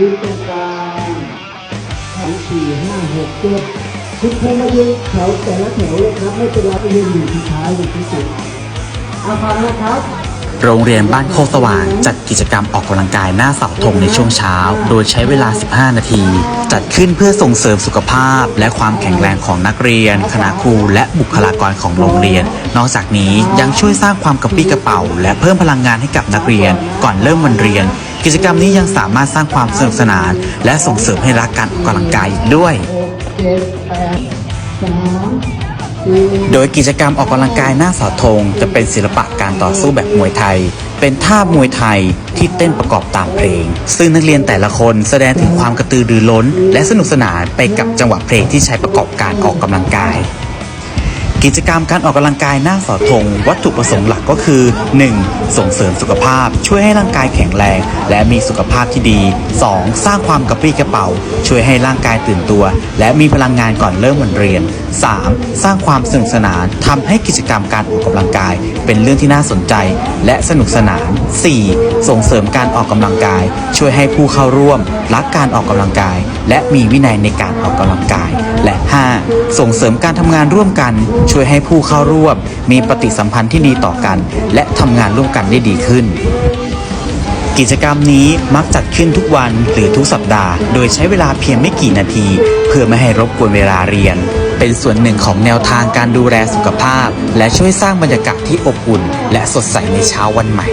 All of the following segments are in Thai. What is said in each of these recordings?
ยืนตรงกลางสองสี่ห้าหกเจ็ดคุณครูมายืนแถวแต่ละแถวเลยครับ ไม่เป็นไรไปยืนอยู่ที่ท้ายอยู่ที่สุดอาฟังนะครับโรงเรียนบ้านโคกสว่าง จัดกิจกรรมออกกำลังกายหน้าเสาธงในช่วงเช้า โดยใช้เวลา 15 นาที จัดขึ้นเพื่อส่งเสริมสุขภาพ และความแข็งแรงของนักเรียน คณะครู และบุคลากรของโรงเรียน นอกจากนี้ยังช่วยสร้างความกระปรี้กระเป๋า และเพิ่มพลังงานให้กับนักเรียน ก่อนเริ่มวันเรียน กิจกรรมนี้ยังสามารถสร้างความสนุกสนาน และส่งเสริมให้รักการออกกำลังกายอีกด้วย โดยกิจกรรมออกกำลังกายหน้าเสาธงจะเป็นศิลปะการต่อสู้แบบมวยไทย เป็นท่ามวยไทยที่เต้นประกอบตามเพลง ซึ่งนักเรียนแต่ละคนแสดงถึงความกระตือรือร้น และสนุกสนานไปกับจังหวะเพลงที่ใช้ประกอบการออกกำลังกาย กิจกรรมการออกกำลังกายหน้าเสาธงวัตถุประสงค์หลักก็คือ 1. ส่งเสริมสุขภาพ ช่วยให้ร่างกายแข็งแรง และมีสุขภาพที่ดี 2. สร้างความกระปรี้กระเป๋า ช่วยให้ร่างกายตื่นตัว และมีพลังงานก่อนเริ่มวันเรียน 3. สร้างความสนุกสนานทำให้กิจกรรมการออกกำลังกาย เป็นเรื่องที่น่าสนใจ และสนุกสนาน 4. ส่งเสริมการออกกำลังกาย ช่วยให้ผู้เข้าร่วม รักการออกกำลังกาย และมีวินัยในการออกกำลังกาย ส่งเสริมการทำงานร่วมกัน ช่วยให้ผู้เข้าร่วม มีปฏิสัมพันธ์ที่ดีต่อกัน และทำงานร่วมกันได้ดีขึ้น กิจกรรมนี้มักจัดขึ้นทุกวันหรือทุกสัปดาห์ โดยใช้เวลาเพียงไม่กี่นาที เพื่อไม่ให้รบกวนเวลาเรียน เป็นส่วนหนึ่งของแนวทางการดูแลสุขภาพ และช่วยสร้างบรรยากาศที่อบอุ่น และสดใสในเช้าวันใหม่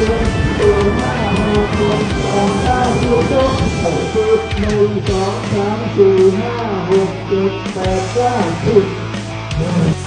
นึ่งสองสามสี่ห้าหกเจ็ดแปดเก้าสิบ